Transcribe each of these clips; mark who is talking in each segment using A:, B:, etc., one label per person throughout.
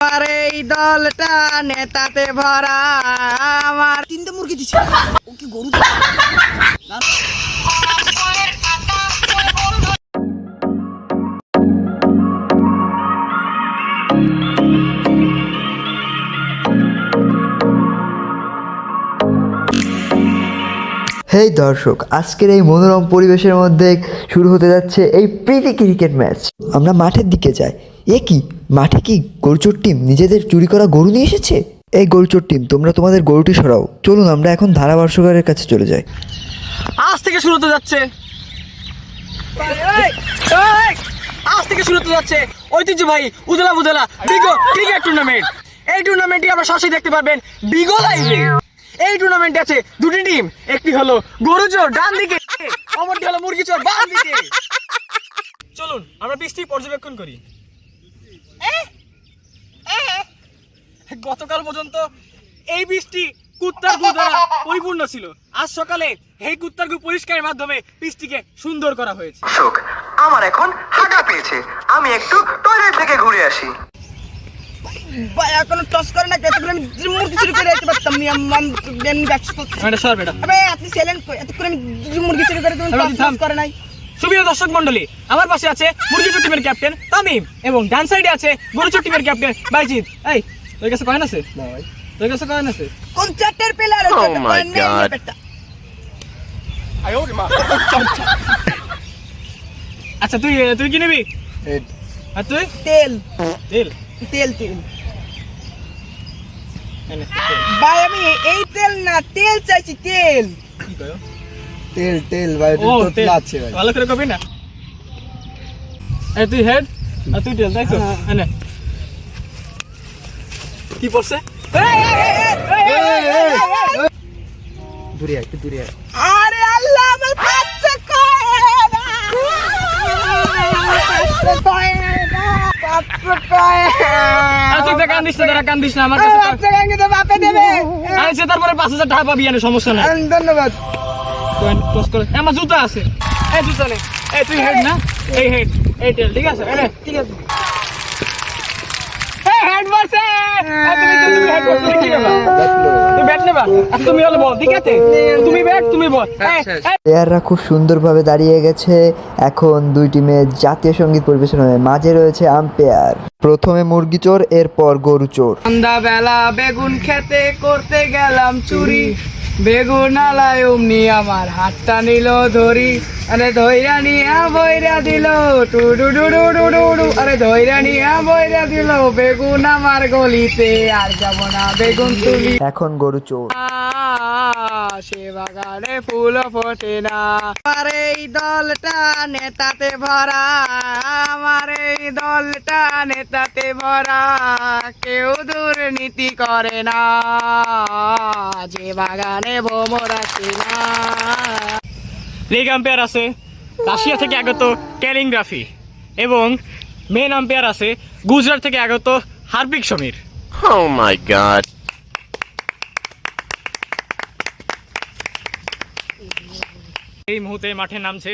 A: এই দলটা নেতাতে ভরা আমার।
B: তিনটে মুরগি দিছে। ও কি গরু
C: হেই দর্শক আজকের এই মনোরম পরিবেশের মধ্যে শুরু হতে যাচ্ছে এই প্রীতি ক্রিকেট ম্যাচ। আমরা মাঠের দিকে যাই। এ কি? মাঠে কি গরুচোর টিম নিজেদের চুরি করা গরু নিয়ে এসেছে? এই গরুচোর টিম তোমরা তোমাদের গরুটি সরাও। চলুন আমরা এখন ধারাভাষ্যকারের কাছে চলে যাই।
B: আজ থেকে শুরু হতে যাচ্ছে। আজ থেকে শুরু হতে যাচ্ছে। ঐতিহ্য ভাই উদলা বুদলা বিগো ক্রিকেট টুর্নামেন্ট। এই টুর্নামেন্টটি আপনারা সরাসরি দেখতে পারবেন বিগো লাইভে। এই টুর্নামেন্টে আছে দুটি টিম। একটি হলো গরু চোর ডান দিকে অপরটি হলো মুরগি চোর বাম দিকে। চলুন আমরা বৃষ্টি পর্যবেক্ষণ করি। গতকাল পর্যন্ত এই বৃষ্টি কুত্তার গু দ্বারা পরিপূর্ণ ছিল। আজ সকালে এই কুত্তার গু পরিষ্কারের মাধ্যমে বৃষ্টিকে সুন্দর করা হয়েছে।
D: দর্শক আমার এখন হাগা পেয়েছে। আমি একটু টয়লেট থেকে ঘুরে আসি।
A: ভাই এখনও টস করে না এত করে আমি মুরগি চুরি করে যেতে পারতাম নি আমি ব্যবসা করছি
B: এটা সর বেটা।
A: আবে আপনি চ্যালেঞ্জ এত করে আমি মুরগি চুরি করে তুমি
B: আরে।
A: টস করে নাই।
B: সুপ্রিয় দর্শক মন্ডলী আমার পাশে আছে মুরগিচুর টিমের ক্যাপ্টেন তামিম এবং ডান সাইডে আছে গরুচুর টিমের ক্যাপ্টেন বাইজিৎ। এই তোর কাছে কয়েন আছে? তোর কাছে কয়েন আছে?
A: কোন চারটের প্লেয়ার
D: Oh my God.
B: আচ্ছা তুই তুই কি নিবি? আর তুই?
A: তেল।
B: তেল।
A: তেল তেল। ভাই আমি এই তেল না তেল চাইছি তেল।
B: কি কয়?
C: তেল তেল ভাই
B: ও তেল। ভালো করে কবি না? এই তুই হেড? আর তুই তেল তাই তো এই কি পড়ছে?
C: দূরে একটু দূরে
A: আরে আল্লাহ আমার বাচ্চা কয় না। বাচ্চা কয় না বাচ্চা কয়
B: তুই তো কান্দিস না কান্দিস না আমার কাছে কয়-
A: বাচ্চা কাঙ্গে তো বাপে দেবে।
B: আমি সে তারপরে পাঁচ হাজার টাকা পাবি সমস্যা নাই।
A: ধন্যবাদ।
B: কয়েন ক্লোজ করে। আমার জুতা আছে। এই জুতা নে। এই তুই হেড না? এই হেড এই টেল ঠিক আছে? এই
A: ঠিক আছে।
B: এই হেড মারছে এই, তুমি তুমি হেড মারছে কি ব্যাপার তুমি ব্যাট নেবা? আচ্ছা, তুমি হলো বল ঠিক আছে? তুমি ব্যাট তুমি বল। এই, এই,
C: প্লেয়াররা খুব সুন্দরভাবে দাঁড়িয়ে গেছে। এখন দুই টিমে জাতীয় সংগীত পরিবেশন হবে মাঝে রয়েছে আম্পায়ার প্রথমে মুরগি চোর এরপর গরু চোর।
A: সন্ধ্যাবেলা বেগুন খেতে করতে গেলাম চুরি। বেগুন আলায় অমনি আমার হাতটা নিল ধরি। আরে ধৈরা নিয়া বইরা দিল টু ডু ডু ডু ডু ডু ডু আরে ধৈরা নিয়া বইরা দিল বেগুন আমার গলিতে আর যাব না বেগুন তুলি।
C: এখন গরু চোর।
A: সে বাগানে ফুল ফোটে না। আমার এই দলটা নেতাতে ভরা। আমার এই দলটা নেতাতে ভরা। কেউ দুর্নীতি করে না। যে বাগানে ভ্রমর আসে না।
B: লিগ আম্পায়ার আছে রাশিয়া থেকে আগত ক্যালিংগ্রাফি এবং মেন আম্পায়ার আছে গুজরাট থেকে আগত হার্বিক সমীর।
D: Oh my god.
B: এই মুহূর্তে মাঠে নামছে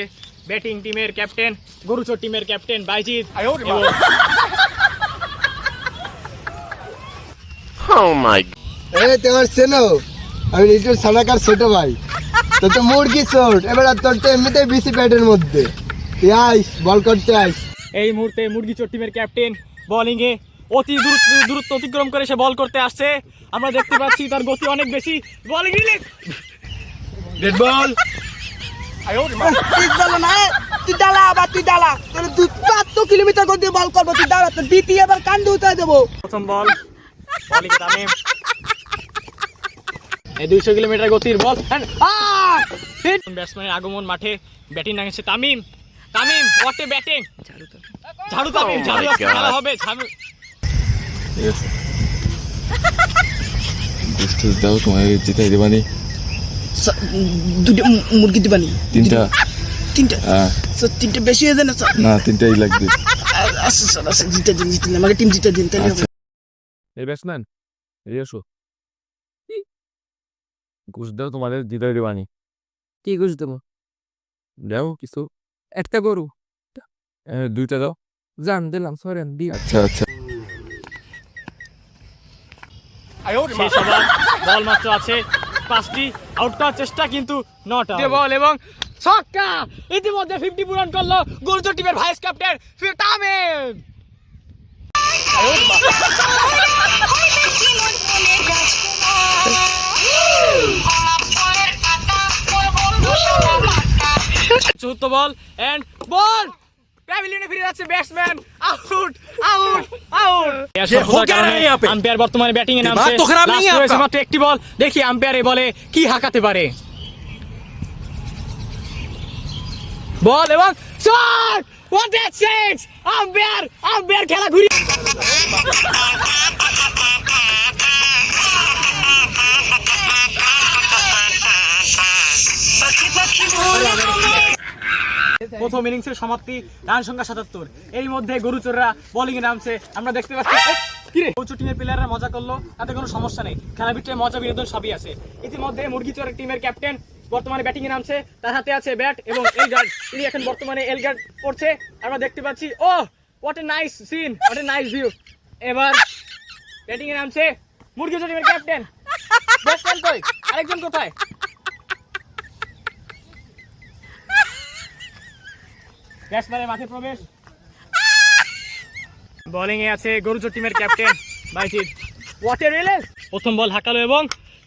B: ব্যাটিং টিমের ক্যাপ্টেন গরুচোর টিমের ক্যাপ্টেন বাইজিৎ।
D: Oh my
E: এই তোমার চেনো? আমি নিজের সানাকার ছোট ভাই। তো তো মুরগি চোট। এবার আর তোর তো এমনিতেই বেশি প্যাটের মধ্যে। আইস বল করতে আইস।
B: এই মুহূর্তে মুরগিচোর টিমের ক্যাপ্টেন বোলিংয়ে অতি দূরত্ব দূরত্ব অতিক্রম করে সে বল করতে আসছে। আমরা দেখতে পাচ্ছি তার গতি অনেক বেশি। বলিং ডেড বল
A: তুই বলো না তুই দালা আবার তুই দালা তোর দুই পাঁচ কিলোমিটার গতি বল করব তুই দাঁড়া তোর দ্বিতীয় এবার কান্দে উঠে দেবো।
B: প্রথম বল এই দুইশো কিলোমিটার গতির বল ব্যাটসম্যানের আগমন মাঠে batting নামিয়েছে Tamim. Tamim what a batting ঝাড়ু তামিম
D: Oh
B: ঝাড়ু খেলা হবে ঝাড়ু।
F: দাও তোমায় জিতাই দেবানি।
A: দুটো মুরগি দিবানি
F: তিনটা।
A: তিনটা? স্যার তিনটা বেশি হয়ে যায় না স্যার
F: না তিনটাই লাগবে।
A: আচ্ছা স্যার আচ্ছা জিতে দিন জিতে দিন আমাকে টিম জিতে দিন তাহলে হবে।
F: এই ব্যাটসম্যান এই এসো ঘুষ দাও তোমাদের জিতাই দেবানি
G: কি ঘুষ দেবো?
F: দাও কিছু।
G: একটা গরু।
F: দুইটা দাও।
G: জান দিলাম সরেন দি
F: আচ্ছা আচ্ছা।
B: বল মাত্র আছে পাঁচটি। আউট করার চেষ্টা কিন্তু নট বল এবং ছক্কা ইতিমধ্যে ফিফটি পূরণ করল গুরুজোর টিমের ভাইস ক্যাপ্টেন তামিম চতুর্থ বল এন্ড বল প্যাভিলিয়নে ফিরে যাচ্ছে ব্যাটসম্যান আউট আম্পায়ার বর্তমানে ব্যাটিং এ নামছে। মাত্র একটি বল দেখি আম্পায়ার এই বলে কি হাকাতে পারে। বল এবং shot what a six umpire umpire খেলা ঘুরি প্রথম ইনিংসের সমাপ্তি, রান সংখ্যা সাতাত্তর। এই মধ্যে গরুচোররা বোলিং এ নামছে। আমরা দেখতে পাচ্ছি টিমের প্লেয়াররা মজা করল, তাতে কোনো সমস্যা নেই। খেলা ভিতরে মজা, বিনোদন সবই আছে। ইতিমধ্যে টিমের ক্যাপ্টেন বর্তমানে ব্যাটিং এ নামছে। তার হাতে আছে ব্যাট এবং গার্ড তিনি এখন বর্তমানে এল গার্ড করছে। আমরা দেখতে পাচ্ছি, ও what a nice scene what a nice view এবার ব্যাটিং এ নামছে মুরগি চোর টিমের ক্যাপ্টেন ব্যাটসম্যান কই? আরেকজন কোথায়? ব্যাটসম্যানের মাঠে প্রবেশ। বোলিং এ আছে গরুচোর টিমের captain Baijit. What a release প্রথম বল হাঁকালো এবং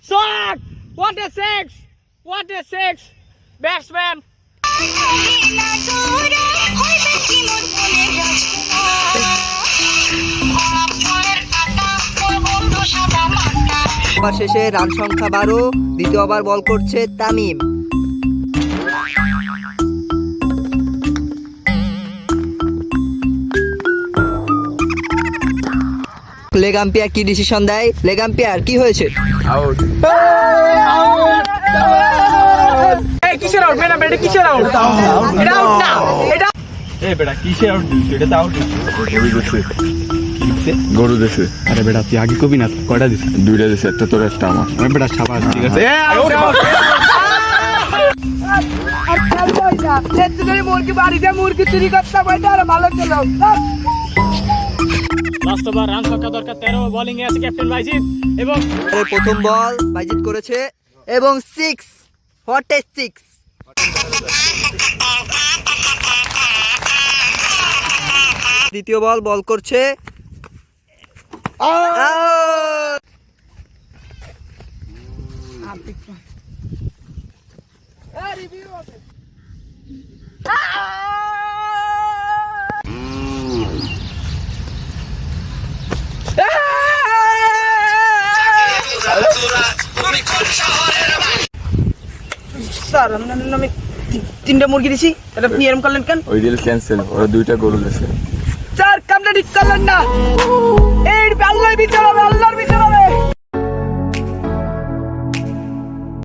B: shot what a six what a six batsman
H: শেষে রান সংখ্যা বারো দ্বিতীয় ওভার বল করছে তামিম। লেগ আম্পায়ার কি ডিসিশন দেয়? লেগ আম্পায়ার কি হয়েছে?
B: কিসের আউট ম্যান এটা কিসের আউট এটা আউট না। এটা
F: গরু দেশে আরে বেটা তুই আগে কবি না কয়টা দিস দুইটা দিছে একটা তোর একটা আমার। আমি বেটা সাবাস ঠিক আছে।
A: মুরগি বাড়িতে মুরগি চুরি করতে পারলে আরও ভালো ছিল
B: ওভার রান সংখ্যা দরকার তেরো বোলিং এ আছে ক্যাপ্টেন বাইজিৎ। এবং
H: প্রথম বল বাইজিৎ করেছে। এবং সিক্স হোয়াট সিক্স দ্বিতীয় বল বল করছে।
A: স্যার আপনার নামে তিনটা মুরগি দিছি। এটা আপনি এরম করলেন কেন?
F: ওই ডিল ক্যান্সেল ওরা দুইটা গরু দিয়েছে
A: স্যার কামটা ঠিক করলেন না। এই আল্লাহ বিচার হবে